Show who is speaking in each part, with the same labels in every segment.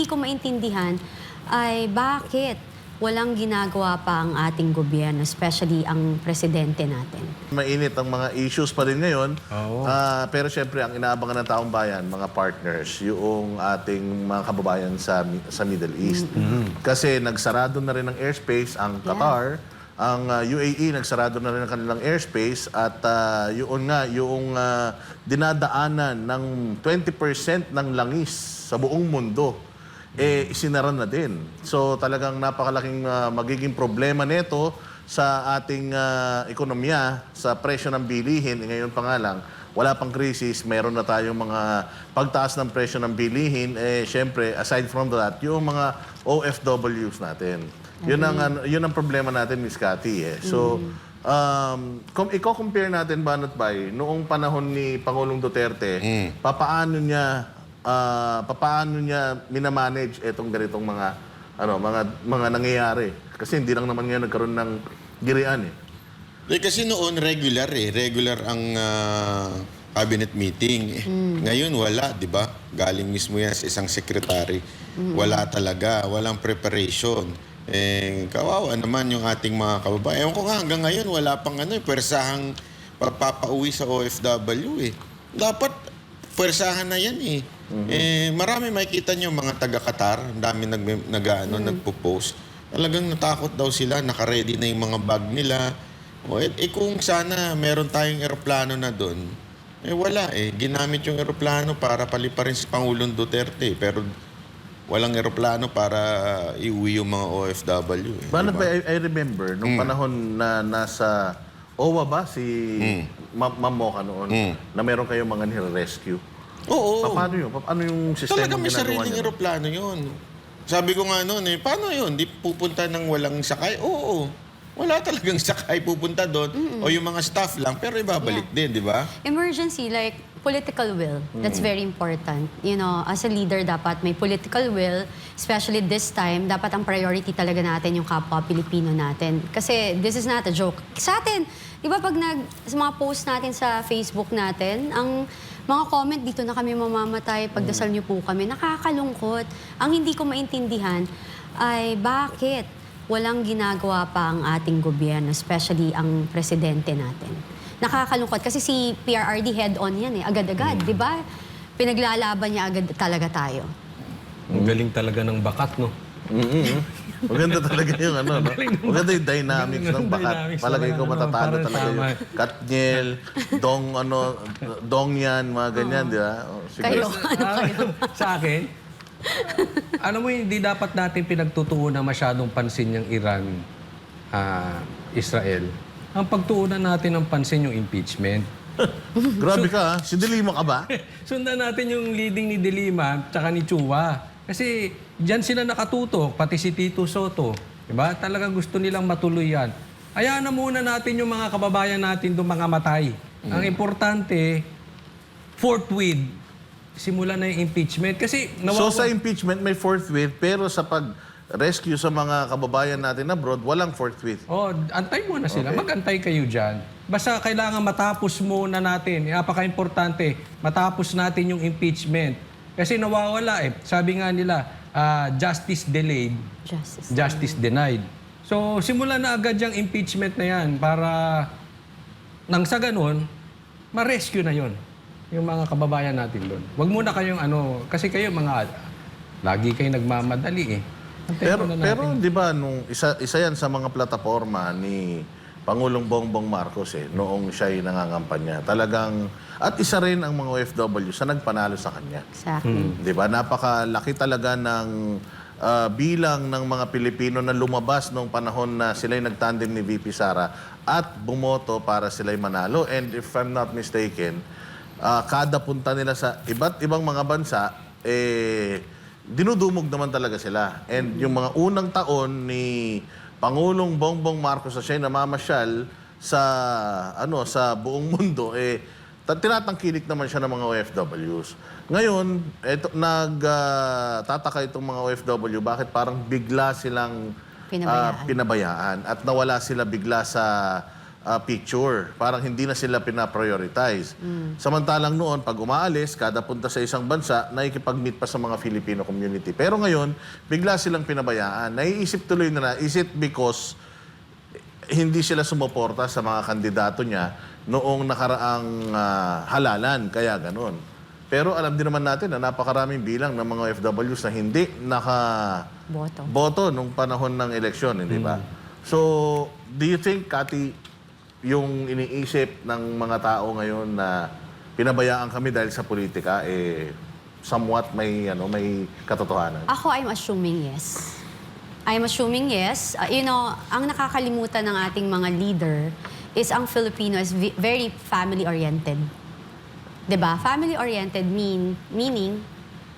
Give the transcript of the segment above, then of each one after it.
Speaker 1: hindi ko maintindihan ay bakit walang ginagawa pa ang ating gobyerno, especially ang presidente natin.
Speaker 2: Mainit ang mga issues pa rin ngayon.
Speaker 3: Oo.
Speaker 2: Ah, pero syempre, ang inaabangan ng taong bayan, mga partners, yung ating mga kababayan sa Mi- sa Middle East. Kasi nagsarado na rin ang airspace ang Qatar, ang ah, UAE nagsarado na rin ang kanilang airspace at ah, yun nga, yung ah, dinadaanan ng 20% ng langis sa buong mundo eh isinara na din. So talagang napakalaking ah, magiging problema nito sa ating ah, ekonomiya, sa presyo ng bilihin. Ngayon pa nga lang, wala pang krisis, meron na tayong mga pagtaas ng presyo ng bilihin. Eh, syempre, aside from that, yung mga OFWs natin. Yun ang, ano, yun ang problema natin, Miss Cathy. Eh. So, um, kung i-compare natin, Banat Bay, noong panahon ni Pangulong Duterte, papaano niya ah, papaano niya minamanage itong ganitong mga ano mga mga nangyayari kasi hindi lang naman ngayon nagkaroon ng girian eh.
Speaker 4: Eh, kasi noon regular eh. Regular ang ah, cabinet meeting. Eh, Ngayon wala, di ba? Galing mismo yan sa isang secretary. Wala talaga. Walang preparation. Eh, kawawa naman yung ating mga kababayan. Ewan ko nga hanggang ngayon wala pang ano eh, pwersahang pagpapauwi sa OFW eh. Dapat pwersahan na yan eh. Eh, marami makikita nyo mga taga-Qatar, ang dami nag, nag, ano, nagpo-post. Talagang natakot daw sila, nakaredy na yung mga bag nila. O, eh, eh, kung sana meron tayong eroplano na doon, eh wala eh. Ginamit yung eroplano para paliparin si Pangulong Duterte. Pero walang eroplano para iuwi yung mga OFW. Eh,
Speaker 2: Banat
Speaker 4: diba?
Speaker 2: I, I remember nung panahon na nasa OWA ba si Ma- Ma'am Mocha noon
Speaker 4: Mm.
Speaker 2: na meron kayong mga nire-rescue.
Speaker 4: Oo.
Speaker 2: Pa- Paano yun? Pa- Paano yung sistema
Speaker 4: Talaga may
Speaker 2: ginagawa
Speaker 4: sariling
Speaker 2: niyo?
Speaker 4: eroplano yun. Sabi ko nga noon eh, paano yun? Di pupunta ng walang sakay? Oo. Wala talagang sakay pupunta doon. O yung mga staff lang, pero ibabalik din, di ba?
Speaker 1: Emergency, like political will, that's very important. You know, as a leader, dapat may political will, especially this time, dapat ang priority talaga natin yung kapwa Pilipino natin. Kasi this is not a joke. Sa atin, di ba pag nag, sa mga post natin sa Facebook natin, ang mga comment dito na kami mamamatay, pagdasal niyo po kami, nakakalungkot. Ang hindi ko maintindihan ay bakit walang ginagawa pa ang ating gobyerno, especially ang presidente natin. Nakakalungkot kasi si PRRD head-on yan eh, agad-agad, di ba? Pinaglalaban niya agad talaga tayo.
Speaker 3: Ang galing talaga ng bakat, no?
Speaker 2: mm Maganda talaga yung ano, no? Maganda yung dynamics ng bakat. Palagay ko
Speaker 3: ano,
Speaker 2: matatalo talaga yung Katniel, Dong, ano, Dong yan, mga ganyan, di ba? Oh,
Speaker 1: Kayo, ano
Speaker 3: Ah,
Speaker 1: kayo?
Speaker 3: sa akin, alam mo, hindi dapat natin pinagtutuunan masyadong pansin yung Iran, ah, Israel. Ang pagtuunan natin ng pansin yung impeachment.
Speaker 2: Grabe ka, ha? Si Dilima ka ba?
Speaker 3: Sundan natin yung leading ni Delima tsaka ni Chua. Kasi diyan sila nakatutok, pati si Tito Soto. Diba? Talaga gusto nilang matuloy yan. Hayaan na muna natin yung mga kababayan natin doon mga matay. Ang importante, forthwith, simula na yung impeachment. Kasi
Speaker 2: So
Speaker 3: nawawa...
Speaker 2: sa impeachment may forthwith, pero sa pag-rescue sa mga kababayan natin abroad, walang forthwith.
Speaker 3: Oh, antay muna sila. Magantay kayo dyan. Basta kailangan matapos muna natin. Napaka-importante, matapos natin yung impeachment. Kasi nawawala eh. Sabi nga nila, ah, justice delayed,
Speaker 1: Justice.
Speaker 3: justice denied. So, simulan na agad yung impeachment na yan para nang sa ganun, ma-rescue na yon yung mga kababayan natin doon. Huwag muna kayong ano, kasi kayo mga, lagi kayo nagmamadali eh. Antayin
Speaker 2: Pero
Speaker 3: muna natin.
Speaker 2: pero 'di ba nung isa isa 'yan sa mga plataforma ni Pangulong Bongbong Marcos eh noong siya ay nangangampanya. Talagang at isa rin ang mga OFW sa nagpanalo sa kanya.
Speaker 1: Exactly.
Speaker 2: 'Di ba? Napakalaki talaga ng ah, bilang ng mga Pilipino na lumabas noong panahon na sila'y nagtandem ni VP Sara at bumoto para sila'y manalo. And if I'm not mistaken, ah, kada punta nila sa iba't ibang mga bansa, eh, dinudumog naman talaga sila. And yung mga unang taon ni Pangulong Bongbong Marcos na siya'y namamasyal sa, ano, sa buong mundo, eh, Ta- tinatangkilik naman siya ng mga OFWs. Ngayon, eto, nagtataka itong mga OFW, bakit parang bigla silang
Speaker 1: Pinabayaan.
Speaker 2: ah, pinabayaan at nawala sila bigla sa ah, picture. Parang hindi na sila pinaprioritize. Samantalang noon, pag umaalis, kada punta sa isang bansa, nakikipag-meet pa sa mga Filipino community. Pero ngayon, bigla silang pinabayaan. Naiisip tuloy na na, is it because hindi sila sumuporta sa mga kandidato niya noong nakaraang ah, halalan, kaya ganun. Pero alam din naman natin na napakaraming bilang ng mga OFWs na hindi naka
Speaker 1: Boto.
Speaker 2: boto nung panahon ng eleksyon, hindi ba? So, do you think, Kati, yung iniisip ng mga tao ngayon na pinabayaan kami dahil sa politika, eh, somewhat may, ano, may katotohanan?
Speaker 1: Ako, I'm assuming yes. I'm assuming yes. Uh, you know, ang nakakalimutan ng ating mga leader is ang Filipino is ve- very family-oriented. 'Di ba? Family-oriented mean, meaning.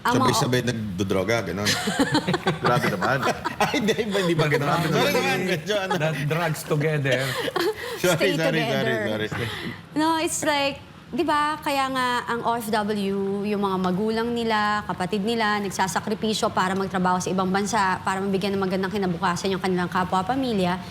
Speaker 4: Sabay-sabay nagdodroga, gano'n.
Speaker 2: Grabe naman.
Speaker 4: Ay, hindi, ba, hindi ba gano'n? Sorry naman, medyo ano.
Speaker 3: That drugs together.
Speaker 1: Stay
Speaker 4: Sorry, sorry, sorry,
Speaker 1: together.
Speaker 4: sorry.
Speaker 1: No, it's like, di ba, kaya nga ang OFW, yung mga magulang nila, kapatid nila, nagsasakripisyo para magtrabaho sa ibang bansa, para mabigyan ng magandang kinabukasan yung kanilang kapwa-pamilya,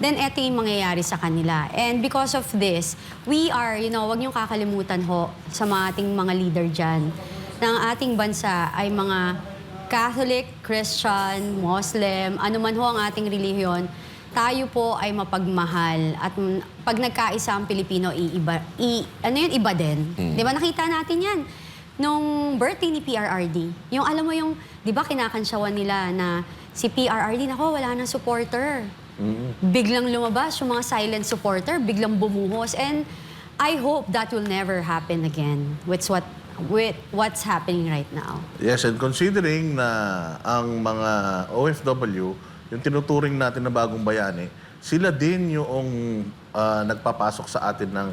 Speaker 1: then eto yung mangyayari sa kanila. And because of this, we are, you know, wag niyong kakalimutan ho sa mga ating mga leader dyan, ang ating bansa ay mga Catholic, Christian, Muslim, ano man ho ang ating relihiyon, tayo po ay mapagmahal at mm, pag nagkaisa ang Pilipino, iiba, i, ano yun, iba din. Di ba nakita natin yan? Nung birthday ni PRRD, yung alam mo yung, di ba kinakansyawan nila na si PRRD, nako, wala nang supporter. Biglang lumabas yung mga silent supporter, biglang bumuhos. And I hope that will never happen again with what, with what's happening right now.
Speaker 2: Yes, and considering na ang mga OFW, yung tinuturing natin na bagong bayani, sila din yung ah, nagpapasok sa atin ng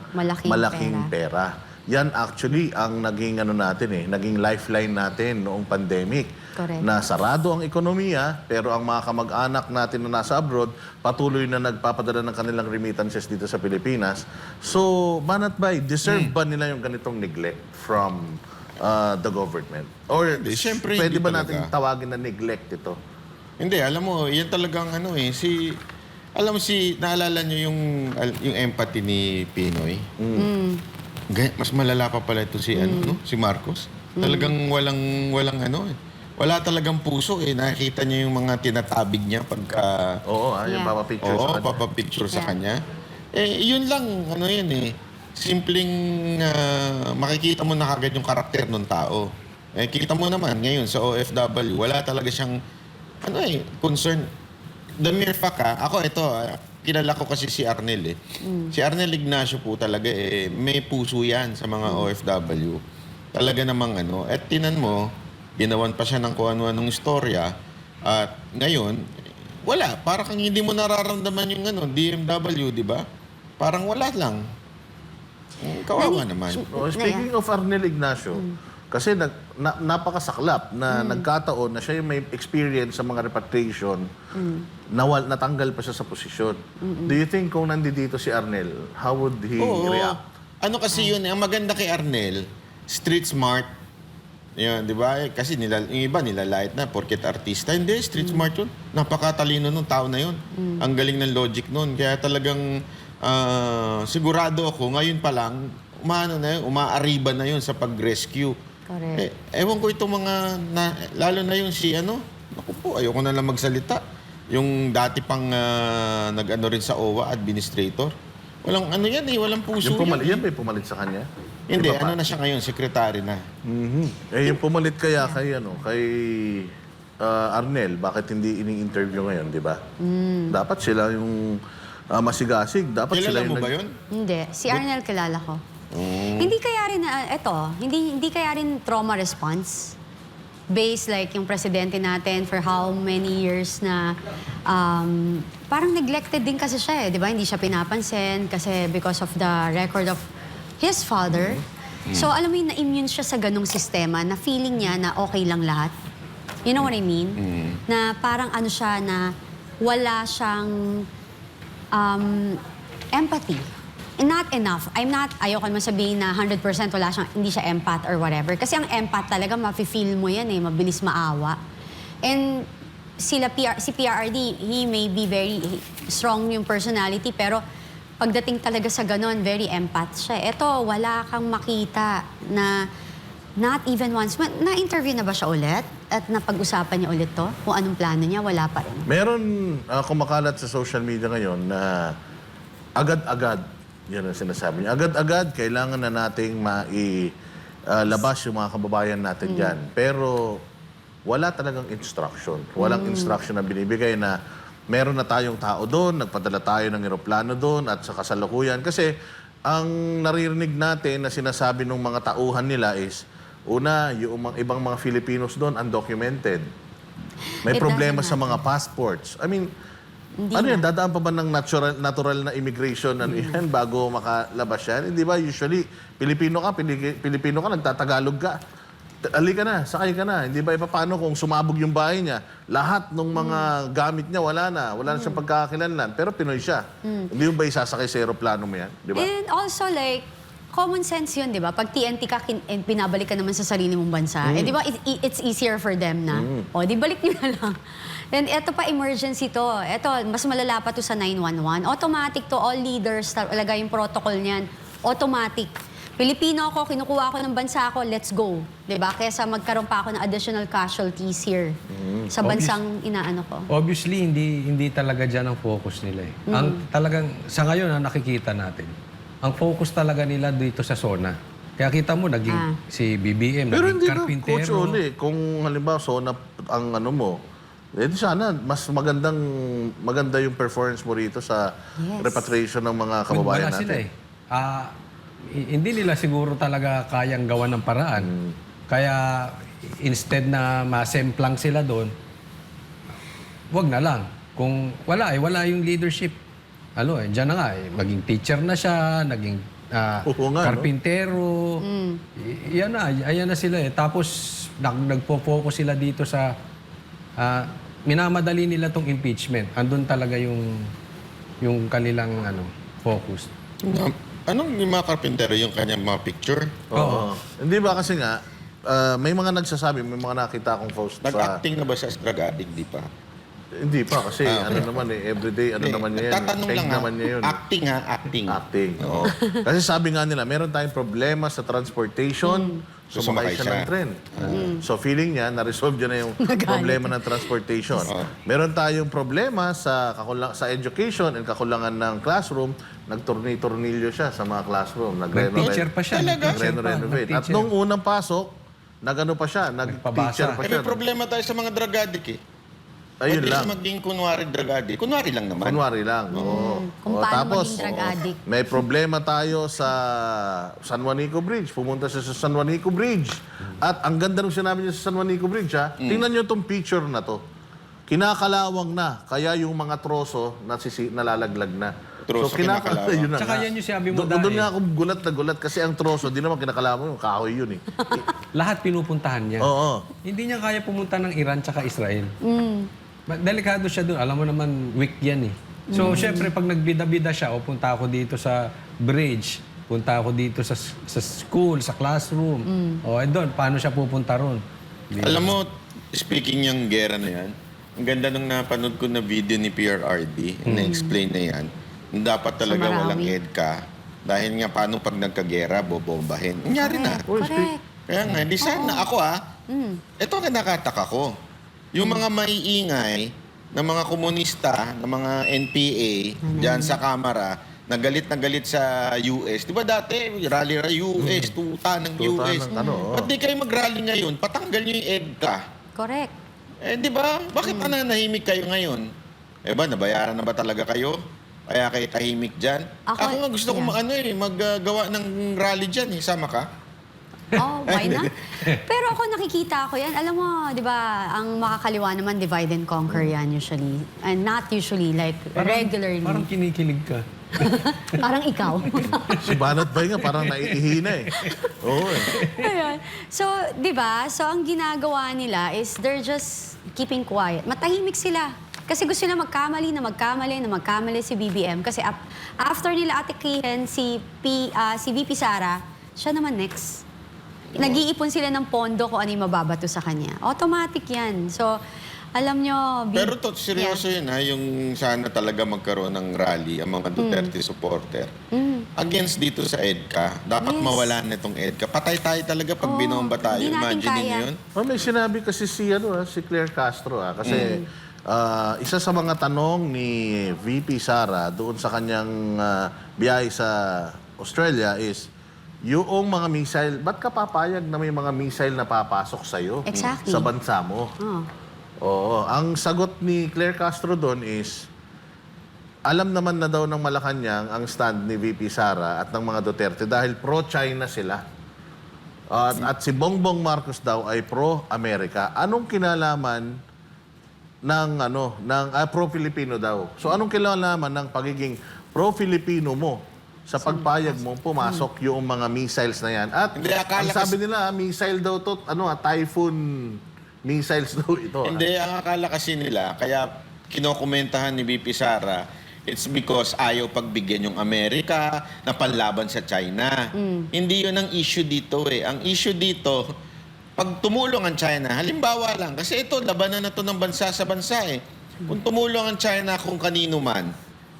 Speaker 1: Malaking
Speaker 2: pera. Yan actually ang naging ano natin eh, naging lifeline natin noong pandemic.
Speaker 1: Correct.
Speaker 2: Na sarado ang ekonomiya, pero ang mga kamag-anak natin na nasa abroad, patuloy na nagpapadala ng kanilang remittances dito sa Pilipinas. So, banat bay, deserve ba nila yung ganitong neglect from uh, the government? Or
Speaker 4: Hindi, syempre
Speaker 2: pwede
Speaker 4: hindi
Speaker 2: ba
Speaker 4: talaga.
Speaker 2: natin tawagin na neglect ito?
Speaker 4: Hindi, alam mo, yan talagang ano eh, si... Alam mo si, naalala nyo yung, al- yung empathy ni Pinoy? Gaya- Mas malala pa pala ito si, ano, no? si Marcos. Talagang walang, walang ano eh. Wala talagang puso eh. Nakikita niyo yung mga tinatabig niya pagka...
Speaker 2: Oo, ah, yung
Speaker 1: Yeah.
Speaker 2: papapicture
Speaker 4: Oo,
Speaker 2: sa kanya.
Speaker 4: papapicture sa
Speaker 1: Yeah.
Speaker 4: kanya. Eh, yun lang, ano yun eh. Simpleng ah, makikita mo na kagad yung karakter ng tao. Eh, kita mo naman ngayon sa OFW, wala talaga siyang, ano eh, concern. The mere fact ah, ako ito, ah, kilala ko kasi si Arnel eh. Si Arnel Ignacio po talaga eh, may puso yan sa mga OFW. Talaga namang ano. At tinan mo, ginawan pa siya ng kung ano-anong istorya. At ngayon, wala. Parang kang hindi mo nararamdaman yung ano, DMW, di ba? Parang wala lang. Mm, Kawawa naman.
Speaker 2: Oh, speaking of Arnel Ignacio, kasi nag, na, napakasaklap na nagkataon na siya yung may experience sa mga repatriation, nawal, natanggal pa siya sa posisyon. Do you think kung nandito si Arnel, how would he
Speaker 4: Oo.
Speaker 2: react?
Speaker 4: Ano kasi yun, eh, ang maganda kay Arnel, street smart. Yan, di ba? Eh, Kasi nila, yung iba nilalait na porket artista. Hindi, street smart yun. Napakatalino nung tao na yun. Ang galing ng logic nun. Kaya talagang ah, sigurado ako, ngayon pa lang, umano na yun, umaariba na yun sa pag-rescue.
Speaker 1: Correct.
Speaker 4: Eh, ewan ko itong mga, na, lalo na yung si ano, naku po, ayoko na lang magsalita. Yung dati pang ah, nag-ano rin sa OWA, administrator. Walang ano yan eh, walang puso
Speaker 2: Yung pumalit,
Speaker 4: yan.
Speaker 2: yan ba yung pumalit sa kanya?
Speaker 4: Hindi,
Speaker 2: Iba pa?
Speaker 4: ano na siya ngayon, secretary na.
Speaker 2: Mhm. Eh, yung pumalit kaya kay, ano, kay ah, Arnel, bakit hindi ini-interview ngayon, di ba? Dapat sila yung ah, masigasig. Dapat sila
Speaker 4: Kilala
Speaker 2: yung
Speaker 4: mo ba
Speaker 2: nag-
Speaker 4: yun?
Speaker 1: Hindi. Si Arnel kilala ko.
Speaker 4: Mm.
Speaker 1: Hindi kaya rin, uh, eto, hindi, hindi kaya rin trauma response? Based like yung presidente natin for how many years na um, parang neglected din kasi siya eh, di ba? Hindi siya pinapansin kasi because of the record of his father. So alam mo yun, na-immune siya sa ganong sistema na feeling niya na okay lang lahat. You know what I mean? Na parang ano siya na wala siyang um, empathy. Not enough. I'm not, ayoko naman sabihin na 100% wala siyang, hindi siya empath or whatever. Kasi ang empath talaga, mafe-feel mo yan eh, mabilis maawa. And sila PR, si PRRD, he may be very strong yung personality, pero pagdating talaga sa ganon, very empath siya. Ito, wala kang makita na not even once. Na-interview na ba siya ulit? At napag-usapan niya ulit to? Kung anong plano niya, wala pa rin.
Speaker 2: Meron ah, kumakalat sa social media ngayon na agad-agad, yan ang sinasabi niya, agad-agad kailangan na nating mai-labas yung mga kababayan natin dyan. Pero wala talagang instruction. Walang instruction na binibigay na meron na tayong tao doon, nagpadala tayo ng eroplano doon at sa kasalukuyan. Kasi ang naririnig natin na sinasabi ng mga tauhan nila is, una, yung mga, ibang mga Filipinos doon undocumented. May
Speaker 1: It
Speaker 2: problema sa mga passports. I mean,
Speaker 1: Hindi
Speaker 2: ano
Speaker 1: na.
Speaker 2: yan, dadaan pa ba ng natural, natural na immigration ano yan, bago makalabas yan? Hindi ba usually, Pilipino ka, Pili- Pilipino ka, nagtatagalog ka. Ali ka na, sakay ka na. Hindi ba paano kung sumabog yung bahay niya? Lahat ng mga gamit niya wala na. Wala na siyang pagkakakilanlan. Pero Pinoy siya. Hindi yung ba isasakay sa aeroplano mo yan? Di ba?
Speaker 1: And also like, common sense yun, di ba? Pag TNT ka, kin- eh, binabalik ka naman sa sarili mong bansa. Eh, di ba, it- it- it's easier for them na. O, di balik nyo na lang. And eto pa, emergency to. Eto, mas malala pa to sa 911. Automatic to, all leaders, talaga yung protocol niyan. Automatic. Pilipino ako, kinukuha ako ng bansa ako, let's go. Di ba? Kesa magkaroon pa ako ng additional casualties here sa
Speaker 3: Obvious.
Speaker 1: bansang inaano ko.
Speaker 3: Obviously, hindi hindi talaga dyan ang focus nila eh. Ang talagang, sa ngayon, ang nakikita natin, ang focus talaga nila dito sa zona. Kaya kita mo, naging
Speaker 1: Ah.
Speaker 3: si BBM,
Speaker 2: Pero
Speaker 3: naging
Speaker 2: hindi na,
Speaker 3: karpintero.
Speaker 2: Coach Oli, kung halimbawa so na ang ano mo, eh di sana mas magandang maganda yung performance mo rito sa
Speaker 1: Yes.
Speaker 2: repatriation ng mga
Speaker 3: Wala
Speaker 2: kababayan natin.
Speaker 3: sila eh. Ah, hindi nila siguro talaga kayang gawa ng paraan.
Speaker 2: Hmm.
Speaker 3: Kaya instead na masemplang sila doon, wag na lang. Kung wala eh, wala yung leadership. Ano eh, dyan na nga eh. Maging teacher na siya, naging ah,
Speaker 2: Oo nga, no?
Speaker 3: karpintero. I- yan na, ayan na sila eh. Tapos nag, nagpo-focus sila dito sa ah, minamadali nila tong impeachment. Andun talaga yung yung kanilang ano, focus.
Speaker 4: Um, Anong yung mga karpintero yung kanyang mga picture?
Speaker 2: Oo. Hindi ba kasi nga, ah, may mga nagsasabi, may mga nakita akong post sa...
Speaker 4: Nag-acting na ba siya as drug addict? Di pa.
Speaker 2: Hindi pa kasi ano naman eh, everyday ano
Speaker 4: Hindi,
Speaker 2: naman niya yan.
Speaker 4: Tatanong lang ha.
Speaker 2: naman niya yun.
Speaker 4: Acting ha, acting.
Speaker 2: Acting. Oo. Kasi sabi nga nila, meron tayong problema sa transportation.
Speaker 4: So,
Speaker 2: Sumakay
Speaker 4: sumakay
Speaker 2: siya
Speaker 4: siya.
Speaker 2: ng tren. So feeling niya, na-resolve niya na yung problema ng transportation. Meron tayong problema sa kakulang sa education and kakulangan ng classroom. Nagtorni-tornilyo siya sa mga classroom.
Speaker 3: Nag-teacher pa siya.
Speaker 4: Talaga?
Speaker 3: nag-teacher pa,
Speaker 2: Nag-renovate. At
Speaker 3: nag-teacher.
Speaker 2: nung unang pasok, nagano pa siya, nag-teacher pa
Speaker 4: Eh,
Speaker 2: siya.
Speaker 4: may problema tayo sa mga drug addict eh.
Speaker 2: Ayun
Speaker 4: Pwede
Speaker 2: lang.
Speaker 4: siya maging kunwari drug addict. Kunwari lang naman.
Speaker 2: Kunwari lang. Oo. Oo,
Speaker 1: Kung paano
Speaker 2: tapos,
Speaker 1: maging drug
Speaker 2: oo,
Speaker 1: addict.
Speaker 2: may problema tayo sa San Juanico Bridge. Pumunta siya sa San Juanico Bridge. At ang ganda nung sinabi niya sa San Juanico Bridge, ha? Tingnan niyo itong picture na to. Kinakalawang na. Kaya yung mga troso nasisi, nalalaglag na.
Speaker 4: Troso
Speaker 2: kinaka-
Speaker 4: kinakalawang.
Speaker 2: yun na
Speaker 3: Tsaka
Speaker 2: nga.
Speaker 3: yan yung sabi mo
Speaker 2: Do-
Speaker 3: dahil.
Speaker 2: Doon nga ako gulat na gulat kasi ang troso, di naman kinakalawang yung kahoy yun eh.
Speaker 3: Lahat pinupuntahan niya.
Speaker 2: Oo.
Speaker 3: Hindi niya kaya pumunta ng Iran tsaka Israel.
Speaker 1: Mm.
Speaker 3: Delikado siya doon. Alam mo naman, weak yan eh. So, syempre, pag nagbida-bida siya, o punta ako dito sa bridge, punta ako dito sa sa school, sa classroom. O, eh doon, paano siya pupunta ron?
Speaker 4: Alam mo, speaking yung gera na yan, ang ganda nung napanood ko na video ni PRRD, na-explain na yan, dapat talaga
Speaker 1: Marawi.
Speaker 4: walang EDCA dahil nga paano pag nagkagera, bobombahin. Nangyari na.
Speaker 1: Correct.
Speaker 4: Kaya nga, di sana ako ah, ito ang kinakataka ko. Yung mga maiingay na mga komunista, na mga NPA, dyan sa Kamara, na galit na galit sa US. Di ba dati, rally ra US, tuta ng
Speaker 2: Tuta
Speaker 4: US.
Speaker 2: ng ano, oo.
Speaker 4: Ba't di kayo mag-rally ngayon? Patanggal nyo yung EDCA.
Speaker 1: Correct.
Speaker 4: Eh, di ba? Bakit nananahimik kayo ngayon? Eh ba, nabayaran na ba talaga kayo? Kaya kayo tahimik dyan?
Speaker 1: Ako-
Speaker 4: Ako, nga gusto ko
Speaker 1: yeah.
Speaker 4: ano eh, maggawa ng rally dyan eh. Sama ka?
Speaker 1: Oh, why not? Pero ako nakikita ko yan. Alam mo, di ba, ang makakaliwa naman, divide and conquer yan usually. And not usually, like regularly.
Speaker 3: Parang kinikilig ka.
Speaker 1: Parang ikaw.
Speaker 2: Si Banat Bay nga parang naiihina eh. Oo eh.
Speaker 1: Ayun. So, di ba? So, ang ginagawa nila is they're just keeping quiet. Matahimik sila. Kasi gusto nila magkamali na magkamali na magkamali si BBM. Kasi ap- after nila atikihin si, P, ah, si VP Sara, siya naman next. Nag-iipon sila ng pondo kung ano yung mababato sa kanya. Automatic yan. So, Alam nyo, Bi-
Speaker 4: Pero to, seryoso yun ha, yung sana talaga magkaroon ng rally ang mga Duterte supporter. Against dito sa EDCA, dapat
Speaker 1: Mm. Yes.
Speaker 4: mawala na itong EDCA. Patay tayo talaga pag
Speaker 1: Oo,
Speaker 4: binomba tayo. Imagine
Speaker 1: kaya.
Speaker 4: niyo yun.
Speaker 2: Oh, may sinabi kasi si, ano, ah, si Claire Castro. Ah, kasi ah, isa sa mga tanong ni VP Sara doon sa kanyang ah, biyahe sa Australia is, yung mga missile, ba't ka papayag na may mga missile na papasok sa'yo
Speaker 1: Exactly.
Speaker 2: sa bansa mo?
Speaker 1: Oh.
Speaker 2: Oo. Ang sagot ni Claire Castro doon is, alam naman na daw ng Malacanang ang stand ni VP Sara at ng mga Duterte dahil pro-China sila. At, at si Bongbong Marcos daw ay pro-America. Anong kinalaman ng ano ng ah, pro-Filipino daw? So anong kinalaman ng pagiging pro-Filipino mo sa pagpayag mo pumasok yung mga missiles na yan? At
Speaker 4: Hindi, akala
Speaker 2: ang sabi nila, ah, missile daw to, ano, ah, typhoon missiles daw ito. ah.
Speaker 4: Hindi, ang akala kasi nila, kaya kinokomentahan ni BP Sara, it's because ayaw pagbigyan yung Amerika na panlaban sa China. Hindi yun ang issue dito eh. Ang issue dito, pag tumulong ang China, halimbawa lang, kasi ito, labanan na to ng bansa sa bansa eh. Kung tumulong ang China kung kanino man,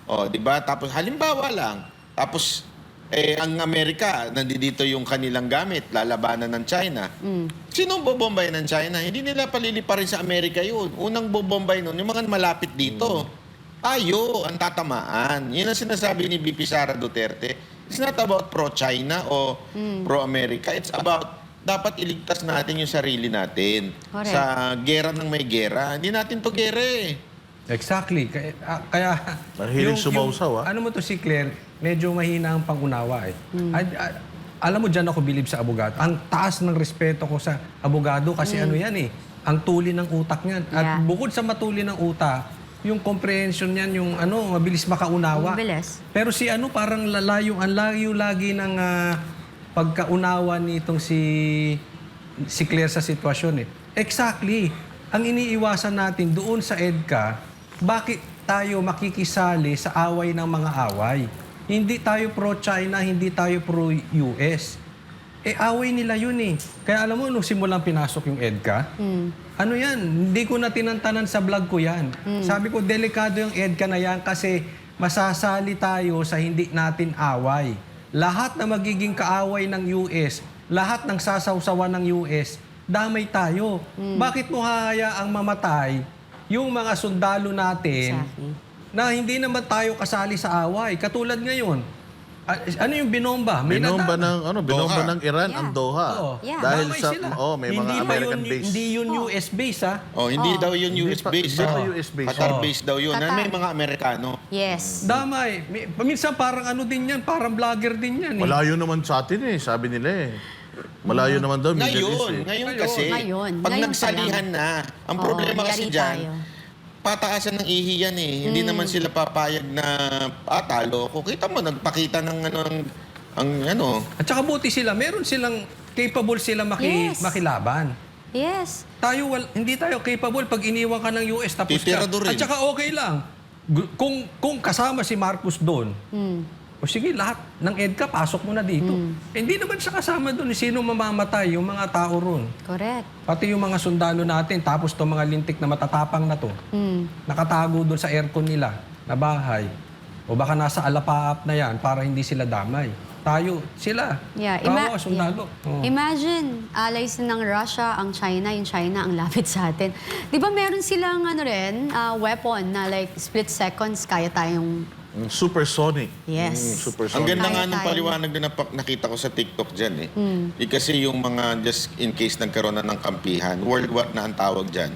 Speaker 4: oh, di ba? Tapos halimbawa lang, tapos eh, ang Amerika, nandito yung kanilang gamit, lalabanan ng China. Sino ang bobombay ng China? Hindi nila paliliparin sa Amerika yun. Unang bobombay nun, yung mga malapit dito. Tayo ang tatamaan. Yun ang sinasabi ni BP Sara Duterte. It's not about pro-China o pro-America. It's about dapat iligtas natin yung sarili natin.
Speaker 1: Correct.
Speaker 4: Sa gera ng may gera. Hindi natin to gera eh.
Speaker 3: Exactly. Kaya, ah, kaya
Speaker 2: Mahilig sumausaw, ah.
Speaker 3: Ano mo to si Claire, medyo mahina ang pangunawa eh. Ad- ah, alam mo dyan ako bilib sa abogado. Ang taas ng respeto ko sa abogado kasi ano yan eh. Ang tuli ng utak niyan. At
Speaker 1: Yeah.
Speaker 3: bukod sa matuli ng utak, yung comprehension niyan, yung ano, mabilis makaunawa.
Speaker 1: Mabilis.
Speaker 3: Pero si ano, parang lalayo, ang layo lagi ng ah, pagkaunawa nitong si si Claire sa sitwasyon eh. Exactly. Ang iniiwasan natin doon sa EDCA, bakit tayo makikisali sa away ng mga away? Hindi tayo pro-China, hindi tayo pro-US. Eh, away nila yun eh. Kaya alam mo, nung simulang pinasok yung EDCA, ano yan, hindi ko na tinantanan sa vlog ko yan. Sabi ko, delikado yung EDCA na yan kasi masasali tayo sa hindi natin away. Lahat na magiging kaaway ng US, lahat ng sasawsawan ng US, damay tayo. Bakit mo hahayaang mamatay yung mga sundalo natin
Speaker 1: Exactly.
Speaker 3: Na hindi naman tayo kasali sa away? Katulad ngayon, ah, ano yung binomba? May
Speaker 2: Binomba ng ano, binomba
Speaker 4: Doha.
Speaker 2: ng Iran ang
Speaker 1: Yeah.
Speaker 2: Doha.
Speaker 3: Oo.
Speaker 1: Yeah.
Speaker 2: Dahil sa
Speaker 3: sila.
Speaker 2: oh, may
Speaker 3: hindi
Speaker 2: mga
Speaker 3: pa
Speaker 2: American
Speaker 3: yun,
Speaker 2: base.
Speaker 3: Hindi yun US base ha.
Speaker 4: Oh, hindi daw yun US base.
Speaker 2: hindi pa
Speaker 4: ah.
Speaker 2: US base.
Speaker 4: Qatar
Speaker 3: Oh.
Speaker 4: base daw yun.
Speaker 1: Qatar.
Speaker 4: Ano yung mga Amerikano?
Speaker 1: Yes.
Speaker 3: Damay. Mi- Minsan parang ano din yan, parang vlogger din yan. Eh.
Speaker 2: Malayo naman sa atin eh, sabi nila eh. Malayo naman daw, Middle East
Speaker 4: Ngayon,
Speaker 2: eh.
Speaker 4: ngayon
Speaker 3: Ngayon.
Speaker 4: kasi,
Speaker 1: Ngayon.
Speaker 4: pag
Speaker 1: Ngayon
Speaker 4: nagsalihan na, ang
Speaker 1: Oo,
Speaker 4: problema kasi dyan,
Speaker 1: tayo.
Speaker 4: Pataasan ng ihi yan eh. Hindi naman sila papayag na ah, talo ko. Kita mo, nagpakita ng ano, ang, ang ano,
Speaker 3: At saka buti sila, meron silang capable sila maki,
Speaker 1: Yes.
Speaker 3: makilaban.
Speaker 1: Yes.
Speaker 3: Tayo, wal, hindi tayo capable pag iniwan ka ng US tapos
Speaker 4: Titirado
Speaker 3: ka.
Speaker 4: rin.
Speaker 3: At saka okay lang. Kung, kung kasama si Marcos doon,
Speaker 1: Hmm.
Speaker 3: O sige, lahat ng EDCA, pasok mo na dito. Eh, hindi naman siya kasama doon. Sino mamamatay? Yung mga tao ron.
Speaker 1: Correct.
Speaker 3: Pati yung mga sundalo natin, tapos itong mga lintik na matatapang na to,
Speaker 1: Hmm.
Speaker 3: nakatago doon sa aircon nila na bahay. O baka nasa alapaap na yan para hindi sila damay. Tayo, sila.
Speaker 1: Yeah, ima-
Speaker 3: sundalo.
Speaker 1: yeah.
Speaker 3: Oo.
Speaker 1: Imagine, allies ng Russia, ang China, yung China ang lapit sa atin. Di ba meron silang ano rin, ah, weapon na like split seconds, kaya tayong...
Speaker 2: Mm, Supersonic.
Speaker 1: Yes.
Speaker 2: Mm,
Speaker 4: ang
Speaker 2: supersonic.
Speaker 4: ganda
Speaker 1: Kaya
Speaker 4: nga ng paliwanag na napak- nakita ko sa TikTok dyan eh. Eh, kasi yung mga, just in case nagkaroon na ng kampihan, World War na ang tawag dyan.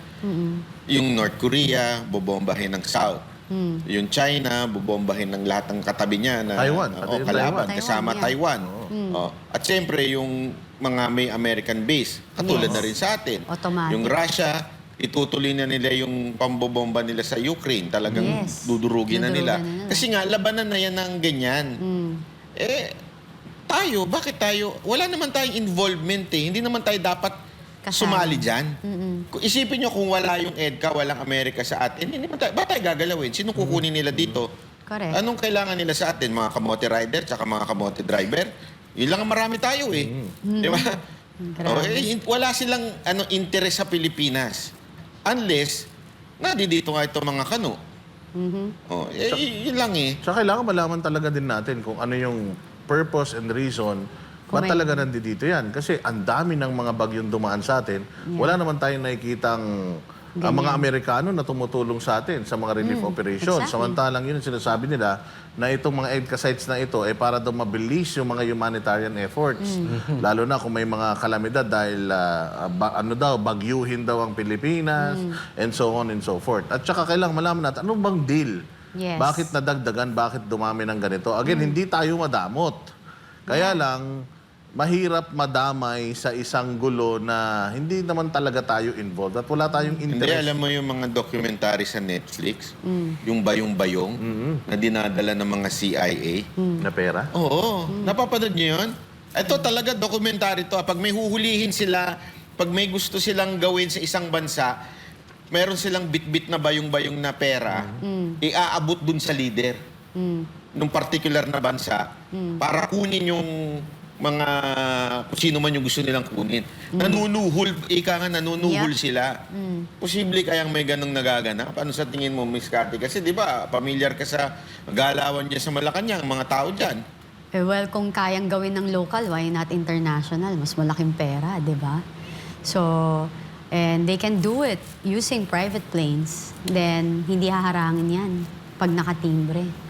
Speaker 4: Yung North Korea, bobombahin ng South. Yung China, bobombahin ng lahat ng katabi niya na
Speaker 2: Taiwan,
Speaker 4: o,
Speaker 2: pati yung
Speaker 4: kalaban,
Speaker 1: Taiwan.
Speaker 4: kasama
Speaker 1: Taiwan, yeah.
Speaker 4: Taiwan. Oh. At siyempre, yung mga may American base, katulad
Speaker 1: Yes.
Speaker 4: na rin sa atin.
Speaker 1: Automatic.
Speaker 4: Yung Russia, itutuloy na nila yung pambobomba nila sa Ukraine. Talagang
Speaker 1: Yes.
Speaker 4: dudurugin na nila.
Speaker 1: Na nila.
Speaker 4: Kasi nga, labanan na yan ng ganyan.
Speaker 1: Hmm.
Speaker 4: Eh, tayo, bakit tayo? Wala naman tayong involvement eh. Hindi naman tayo dapat
Speaker 1: Kasama.
Speaker 4: sumali dyan. Kung Isipin nyo kung wala yung EDCA, walang Amerika sa atin, hindi naman tayo, ba tayo gagalawin? Sino kukunin nila dito?
Speaker 1: Correct.
Speaker 4: Anong kailangan nila sa atin? Mga kamote rider, tsaka mga kamote driver? Yun lang ang marami tayo eh. Di ba?
Speaker 1: Grabe.
Speaker 4: Oh, eh, wala silang ano, interest sa Pilipinas. Unless, Nadi dito nga ito mga kano. Oh, eh, y- yun lang eh.
Speaker 2: Tsaka kailangan malaman talaga din natin kung ano yung purpose and reason ba't
Speaker 1: may-
Speaker 2: talaga nandito yan. Kasi ang dami ng mga bagyong dumaan sa atin. Wala naman tayong nakikitang ang mga Amerikano na tumutulong sa atin sa mga relief operations.
Speaker 1: exactly.
Speaker 2: Samantalang yun sinasabi nila na itong mga EDCA sites na ito ay para daw mabilis yung mga humanitarian efforts. Lalo na kung may mga kalamidad dahil ah, ba- ano daw, bagyuhin daw ang Pilipinas and so on and so forth. At saka kailangan malaman natin, ano bang deal?
Speaker 1: Yes.
Speaker 2: Bakit nadagdagan, bakit dumami ng ganito? Again, hindi tayo madamot. Kaya lang, mahirap madamay sa isang gulo na hindi naman talaga tayo involved at wala tayong
Speaker 4: Hindi,
Speaker 2: interest.
Speaker 4: alam mo yung mga documentary sa Netflix, yung bayong-bayong na dinadala ng mga CIA.
Speaker 2: na pera.
Speaker 4: Oo, napapanood niyo yun? Ito talaga documentary to. ah. Pag may huhulihin sila, pag may gusto silang gawin sa isang bansa, meron silang bit-bit na bayong-bayong na pera, iaabot dun sa leader nung particular na bansa para kunin yung mga kung sino man yung gusto nilang kunin. Nanunuhol, ika nga nanunuhol
Speaker 1: Yeah.
Speaker 4: sila. Posible kayang may ganong nagaganap. Ano sa tingin mo, Miss Cathy? Kasi di ba, familiar ka sa galawan niya sa Malacanang, mga tao dyan.
Speaker 1: Eh, well, kung kayang gawin ng local, why not international? Mas malaking pera, di ba? So, and they can do it using private planes. Then, hindi haharangin yan pag nakatimbre.